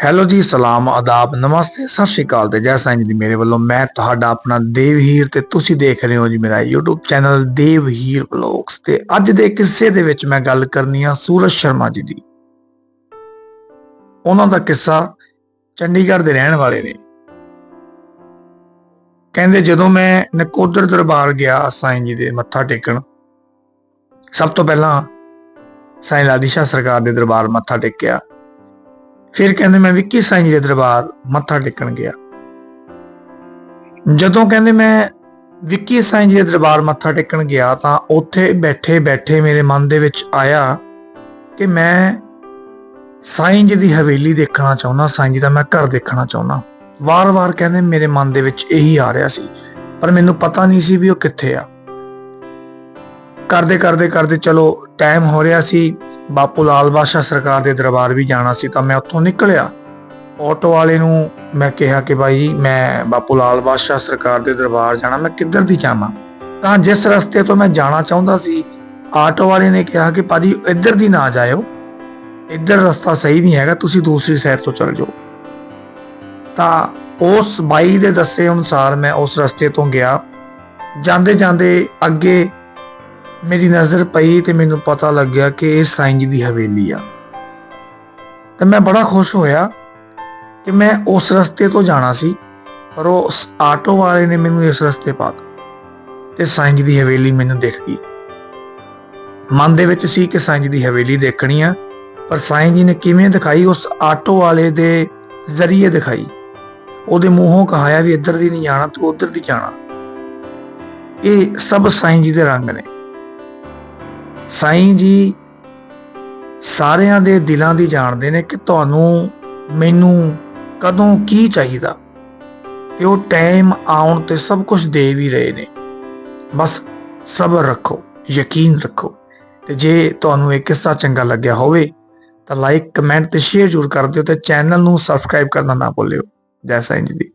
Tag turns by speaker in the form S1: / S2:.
S1: Hello ਜੀ, ਸਲਾਮ, ਆਦਾਬ, ਨਮਸਤੇ, ਸਤਿ ਸ਼੍ਰੀ ਅਕਾਲ ਤੇ ਜੈ ਸਾਈਂ ਜੀ ਦੀ ਮੇਰੇ ਵੱਲੋਂ ਮੈਂ ਤੁਹਾਡਾ ਆਪਣਾ ਦੇਵਹੀਰ ਤੇ ਤੁਸੀਂ ਦੇਖ ਰਹੇ ਹੋ ਜੀ ਮੇਰਾ YouTube ਚੈਨਲ ਦੇਵਹੀਰ ਵਲੌਗਸ ਤੇ ਅੱਜ ਦੇ ਕਿੱਸੇ ਦੇ ਵਿੱਚ ਮੈਂ ਗੱਲ ਕਰਨੀ ਆ ਸੂਰਜ ਸ਼ਰਮਾ ਜੀ ਦੀ। ਉਹਨਾਂ ਦਾ ਕਿੱਸਾ ਚੰਡੀਗੜ੍ਹ ਦੇ ਰਹਿਣ ਵਾਲੇ ਨੇ। ਕਹਿੰਦੇ ਜਦੋਂ ਮੈਂ ਨਕੋਦਰ ਦਰਬਾਰ ਗਿਆ ਸਾਈਂ ਜੀ ਦੇ ਮੱਥਾ ਟੇਕਣ, ਸਭ ਤੋਂ ਪਹਿਲਾਂ ਸਾਈਂ ਲਾਦੀਸ਼ਾਹ ਸਰਕਾਰ ਦੇ ਦਰਬਾਰ ਮੱਥਾ ਟੇਕਿਆ। ਫਿਰ ਕਹਿੰਦੇ ਮੈਂ ਵਿੱਕੀ ਸਾਈਂ ਜੀ ਦੇ ਦਰਬਾਰ ਮੱਥਾ ਟੇਕਣ ਗਿਆ। ਜਦੋਂ ਕਹਿੰਦੇ ਮੈਂ ਵਿੱਕੀ ਸਾਈਂ ਜੀ ਦੇ ਦਰਬਾਰ ਮੱਥਾ ਟੇਕਣ ਗਿਆ ਤਾਂ ਉੱਥੇ ਬੈਠੇ ਬੈਠੇ ਮੇਰੇ ਮਨ ਦੇ ਵਿੱਚ ਆਇਆ ਕਿ ਮੈਂ ਸਾਈਂ ਜੀ ਦੀ ਹਵੇਲੀ ਦੇਖਣਾ ਚਾਹੁੰਦਾ, ਸਾਈਂ ਜੀ ਦਾ ਮੈਂ ਘਰ ਦੇਖਣਾ ਚਾਹੁੰਦਾ। ਵਾਰ-ਵਾਰ ਕਹਿੰਦੇ ਮੇਰੇ ਮਨ ਦੇ ਵਿੱਚ ਇਹੀ ਆ ਰਿਹਾ ਸੀ, ਪਰ ਮੈਨੂੰ ਪਤਾ ਨਹੀਂ ਸੀ ਵੀ ਉਹ ਕਿੱਥੇ ਆ। ਕਰਦੇ ਕਰਦੇ ਕਰਦੇ ਚਲੋ ਟਾਈਮ ਹੋ ਰਿਹਾ ਸੀ ਬਾਪੂ ਲਾਲ ਬਾਦਸ਼ਾਹ ਸਰਕਾਰ ਦੇ ਦਰਬਾਰ ਵੀ ਜਾਣਾ ਸੀ ਤਾਂ ਮੈਂ ਉੱਥੋਂ ਨਿਕਲਿਆ। ਆਟੋ ਵਾਲੇ ਨੂੰ ਮੈਂ ਕਿਹਾ ਕਿ ਭਾਈ ਜੀ, ਮੈਂ ਬਾਪੂ ਲਾਲ ਬਾਦਸ਼ਾਹ ਸਰਕਾਰ ਦੇ ਦਰਬਾਰ ਜਾਣਾ, ਮੈਂ ਕਿੱਧਰ ਦੀ ਜਾਵਾਂ? ਤਾਂ ਜਿਸ ਰਸਤੇ ਤੋਂ ਮੈਂ ਜਾਣਾ ਚਾਹੁੰਦਾ ਸੀ, ਆਟੋ ਵਾਲੇ ਨੇ ਕਿਹਾ ਕਿ ਭਾਜੀ ਇੱਧਰ ਦੀ ਨਾ ਜਾਇਓ। ਇੱਧਰ ਰਸਤਾ ਸਹੀ ਨਹੀਂ ਹੈਗਾ, ਤੁਸੀਂ ਦੂਸਰੀ ਸਾਈਡ ਤੋਂ ਚੱਲ ਜਾਓ। ਤਾਂ ਉਸ ਬਾਈ ਦੇ ਦੱਸੇ ਅਨੁਸਾਰ ਮੈਂ ਉਸ ਰਸਤੇ ਤੋਂ ਗਿਆ। ਜਾਂਦੇ ਜਾਂਦੇ ਅੱਗੇ ਮੇਰੀ ਨਜ਼ਰ ਪਈ ਤੇ ਮੈਨੂੰ ਪਤਾ ਲੱਗਿਆ ਕਿ ਇਹ ਸਾਈਂ ਜੀ ਦੀ ਹਵੇਲੀ ਆ। ਤੇ ਮੈਂ ਬੜਾ ਖੁਸ਼ ਹੋਇਆ ਕਿ ਮੈਂ ਉਸ ਰਸਤੇ ਤੋਂ ਜਾਣਾ ਸੀ, ਪਰ ਉਹ ਆਟੋ ਵਾਲੇ ਨੇ ਮੈਨੂੰ ਇਸ ਰਸਤੇ ਪਾਤਾ ਤੇ ਸਾਈਂ ਜੀ ਦੀ ਹਵੇਲੀ ਮੈਨੂੰ ਦਿਖ ਗਈ। ਮਨ ਦੇ ਵਿੱਚ ਸੀ ਕਿ ਸਾਈਂ ਜੀ ਦੀ ਹਵੇਲੀ ਦੇਖਣੀ ਆ, ਪਰ ਸਾਈਂ ਜੀ ਨੇ ਕਿਵੇਂ ਦਿਖਾਈ, ਉਸ ਆਟੋ ਵਾਲੇ ਦੇ ਜ਼ਰੀਏ ਦਿਖਾਈ। ਉਹਦੇ ਮੂੰਹੋਂ ਕਹਾਇਆ ਵੀ ਇੱਧਰ ਦੀ ਨਹੀਂ ਜਾਣਾ, ਤੂੰ ਉੱਧਰ ਦੀ ਜਾਣਾ। ਇਹ ਸਭ ਸਾਈਂ ਜੀ ਦੇ ਰੰਗ ਨੇ। ਸਾਈਂ ਜੀ ਸਾਰਿਆਂ ਦੇ ਦਿਲਾਂ ਦੀ ਜਾਣਦੇ ਨੇ ਕਿ ਤੁਹਾਨੂੰ ਮੈਨੂੰ ਕਦੋਂ ਕੀ ਚਾਹੀਦਾ ਤੇ ਉਹ ਟਾਈਮ ਆਉਣ ਤੇ ਸਭ ਕੁਝ ਦੇ ਵੀ ਰਹੇ ਨੇ। ਬਸ ਸਬਰ ਰੱਖੋ, ਯਕੀਨ ਰੱਖੋ ਤੇ ਜੇ ਤੁਹਾਨੂੰ ਇਹ ਕਿੱਸਾ ਚੰਗਾ ਲੱਗਿਆ ਹੋਵੇ ਤਾਂ ਲਾਈਕ ਕਮੈਂਟ ਤੇ ਸ਼ੇਅਰ ਜ਼ਰੂਰ ਕਰ ਦਿਓ ਤੇ ਚੈਨਲ ਨੂੰ ਸਬਸਕ੍ਰਾਈਬ ਕਰਨਾ ਨਾ ਭੁੱਲਿਓ। ਜੈ ਸਾਈਂ ਜੀ ਦੀ।